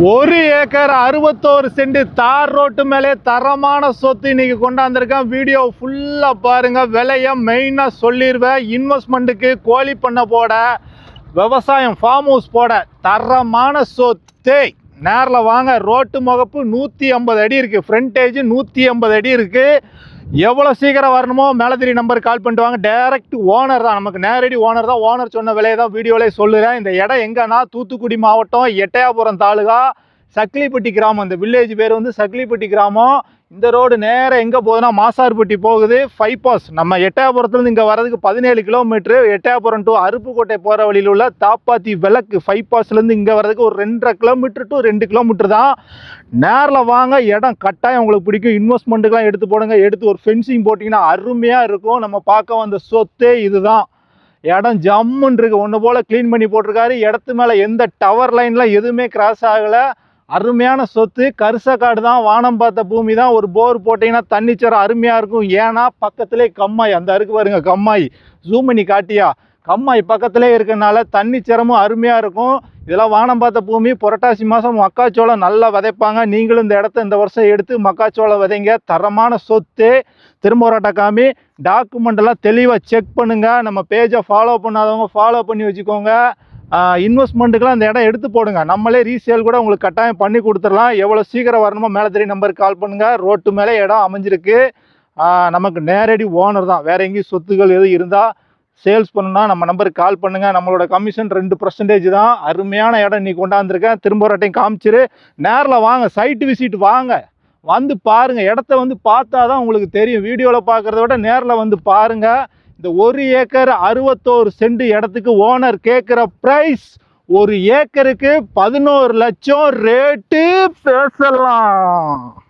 ஒரு ஏக்கர் அறுபத்தோரு சென்ட் தார் ரோட்டு மேலே தரமான சொத்து இன்னைக்கு கொண்டாந்துருக்கேன். வீடியோ ஃபுல்லாக பாருங்கள் விலையை மெயினாக சொல்லிடுவேன் இன்வெஸ்ட்மெண்ட்டுக்கு கோழி பண்ண போட விவசாயம் ஃபார்ம் ஹவுஸ் போட தரமான சொத்து. நேரில் வாங்க. ரோட்டு முகப்பு நூற்றி ஐம்பது அடி இருக்குது ஃப்ரண்டேஜ் நூற்றி ஐம்பது அடி இருக்குது எவ்வளோ சீக்கிரம் வரணுமோ மேலதிரி நம்பர் கால் பண்ணிட்டு வாங்க. டேரக்ட் ஓனர் தான். நமக்கு நேரடி ஓனர் தான். ஓனர் சொன்ன விலையை தான் வீடியோவிலே சொல்லுறேன். இந்த இடம் எங்கன்னா? தூத்துக்குடி மாவட்டம் எட்டயாபுரம் தாலுகா சக்லிப்பட்டி கிராமம். இந்த வில்லேஜ் பேர் வந்து சக்லிப்பட்டி கிராமம். இந்த ரோடு நேராக எங்கே போகுதுன்னா மாசார்பட்டி போகுது. ஃபைவ் பாஸ் நம்ம எட்டயபுரத்துலேருந்து இங்கே வரதுக்கு பதினேழு கிலோமீட்ரு எட்டயபுரம் டு அருப்புக்கோட்டை போகிற வழியில் உள்ள தாப்பாத்தி விளக்கு. ஃபைவ் பாஸ்லேருந்து இங்கே வரதுக்கு ஒரு ரெண்டரை கிலோமீட்டர் டு ரெண்டு கிலோமீட்டர் தான். நேரில் வாங்க இடம் கட்டாயம் உங்களுக்கு பிடிக்கும். இன்வெஸ்ட்மெண்ட்டுக்கெலாம் எடுத்து போடுங்க. எடுத்து ஒரு ஃபென்சிங் போட்டிங்கன்னா அருமையாக இருக்கும். நம்ம பார்க்க வந்த சொத்தே இதுதான். இடம் ஜம்முன்னு ஒன்று போல் க்ளீன் பண்ணி போட்டிருக்காரு. இடத்து மேலே எந்த டவர் லைன்லாம் எதுவுமே கிராஸ் ஆகலை. அருமையான சொத்து கரிசக்காடு தான் வானம் பார்த்த பூமி தான் ஒரு போர் போட்டிங்கன்னா தண்ணிச்சரம் அருமையாக இருக்கும். ஏன்னா பக்கத்திலே கம்மாய் அந்த அருக்கு பாருங்க கம்மாய். ஜூம் பண்ணி காட்டியா? கம்மாய் பக்கத்திலே இருக்கனால தண்ணிச்சரமும் அருமையாக இருக்கும். இதெல்லாம் வானம் பார்த்த பூமி புரட்டாசி மாதம் மக்காச்சோளம் நல்லா விதைப்பாங்க. நீங்களும் இந்த இடத்த இந்த வருஷம் எடுத்து மக்காச்சோளம் விதைங்க. தரமான சொத்து திரும்ப காமி டாக்குமெண்ட் எல்லாம் தெளிவாக செக் பண்ணுங்கள் நம்ம பேஜை ஃபாலோ பண்ணாதவங்க ஃபாலோ பண்ணி வச்சுக்கோங்க. இன்வெஸ்ட்மெண்ட்டுக்கெல்லாம் அந்த இடம் எடுத்து போடுங்க. நம்மளே ரீசேல் கூட உங்களுக்கு கட்டாயம் பண்ணி கொடுத்துடலாம். எவ்வளோ சீக்கிரம் வரணுமோ மேலே தெரிய நம்பருக்கு கால் பண்ணுங்கள் ரோட்டு மேலே இடம் அமைஞ்சிருக்கு. நமக்கு நேரடி ஓனர் தான். வேறு எங்கேயும் சொத்துகள் எதுவும் இருந்தால் சேல்ஸ் பண்ணணும்னா நம்ம நம்பருக்கு கால் பண்ணுங்கள் நம்மளோட கமிஷன் ரெண்டு பர்சன்டேஜ் தான். அருமையான இடம் இன்னைக்கு கொண்டாந்துருக்கேன். திரும்ப ஒரு டைம் காமிச்சிரு. நேரில் வாங்க. சைட்டு விசிட் வாங்க. வந்து பாருங்கள் இடத்த வந்து பார்த்தா தான் உங்களுக்கு தெரியும். வீடியோவில் பார்க்குறத விட நேரில் வந்து பாருங்கள் இந்த ஒரு ஏக்கர் அறுபத்தோரு சென்ட் இடத்துக்கு ஓனர் கேட்குற ப்ரைஸ் ஒரு ஏக்கருக்கு பதினோரு லட்சம் ரேட்டு பேசலாம்.